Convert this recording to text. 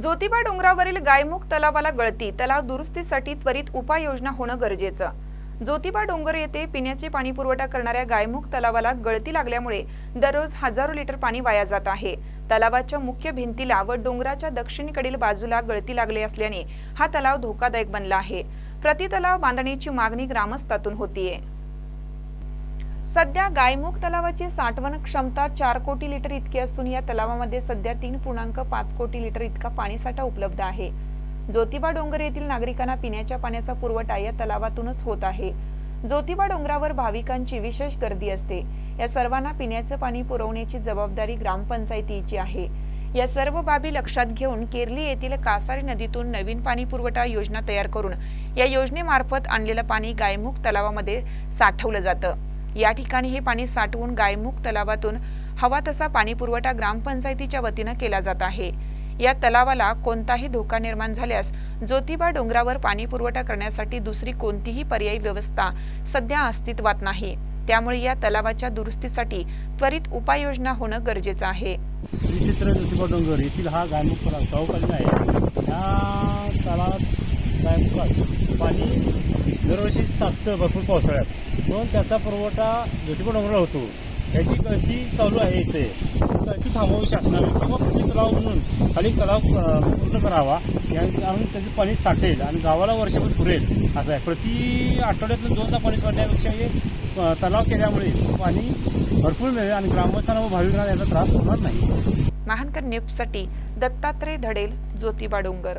ज्योतिबा डोंगरावरील गायमुख तलावाला गळती तलाव दुरुस्तीसाठी त्वरित उपाययोजना होणं गरजेचं. ज्योतिबा डोंगर येथे पिण्याचे पाणी पुरवठा करणाऱ्या गायमुख तलावाला गळती लागल्यामुळे दररोज हजारो लिटर पाणी वाया जात आहे. तलावाच्या मुख्य भिंतीला व डोंगराच्या दक्षिणेकडील बाजूला गळती लागली असल्याने हा तलाव धोकादायक बनला आहे. प्रति तलाव बांधणीची मागणी ग्रामस्थातून होतीये. सध्या गायमुख तलावाची साठवण क्षमता चार कोटी लिटर इतकी असून या तलावामध्ये सध्या तीन पूर्णांक पाच कोटी लिटर इतका पाणीसाठा उपलब्ध आहे. ज्योतिबा डोंगर येथील नागरिकांना पिण्याच्या पाण्याचा पुरवठा या तलावातूनच होत आहे. ज्योतिबा डोंगरावर भाविकांची विशेष गर्दी असते. या सर्वांना पिण्याचं पाणी पुरवण्याची जबाबदारी ग्रामपंचायतीची आहे. या सर्व बाबी लक्षात घेऊन केरली येथील कासारी नदीतून नवीन पाणी पुरवठा योजना तयार करून या योजनेमार्फत आणलेलं पाणी गायमुख तलावामध्ये साठवलं जातं. या ठिकाणी हे पाणी साठवून गायमुख तलावातून हवा तसा पाणी पुरवठा ग्रामपंचायतीच्या वतीनं केला जात आहे. या तलावाला कोणताही धोका निर्माण झाल्यास ज्योतिबा डोंगरावर पाणी पुरवठा करण्यासाठी दुसरी कोणतीही पर्यायी व्यवस्था सध्या अस्तित्वात नाही. त्यामुळे या तलावाच्या दुरुस्तीसाठी त्वरित उपाययोजना होणं गरजेचं आहे. श्री क्षेत्र ज्योतिबा डोंगर येथील हा गायमुख तलाव तलावकालीन आहे. गायमुखात पाणी दरवर्षी साचतं भरपूर पावसाळ्यात. म्हणून त्याचा पुरवठा ज्योतिबा डोंगराला होतो. याची गळती चालू आहे इथे. गळती थांबवावी शासनाने. किंवा कृषी तलाव म्हणून खाली तलाव पूर्ण करावा. या कारण पाणी साठेल आणि गावाला वर्षभर पुरेल असं आहे. प्रति आठवड्यातून दोनदा पाणी पडण्यापेक्षा हे तलाव केल्यामुळे पाणी भरपूर मिळेल आणि ग्रामस्थांना व भाविकांना याचा त्रास होणार नाही. महानकर न्यूजसाठी दत्तात्रय धडेल ज्योतिबा डोंगर.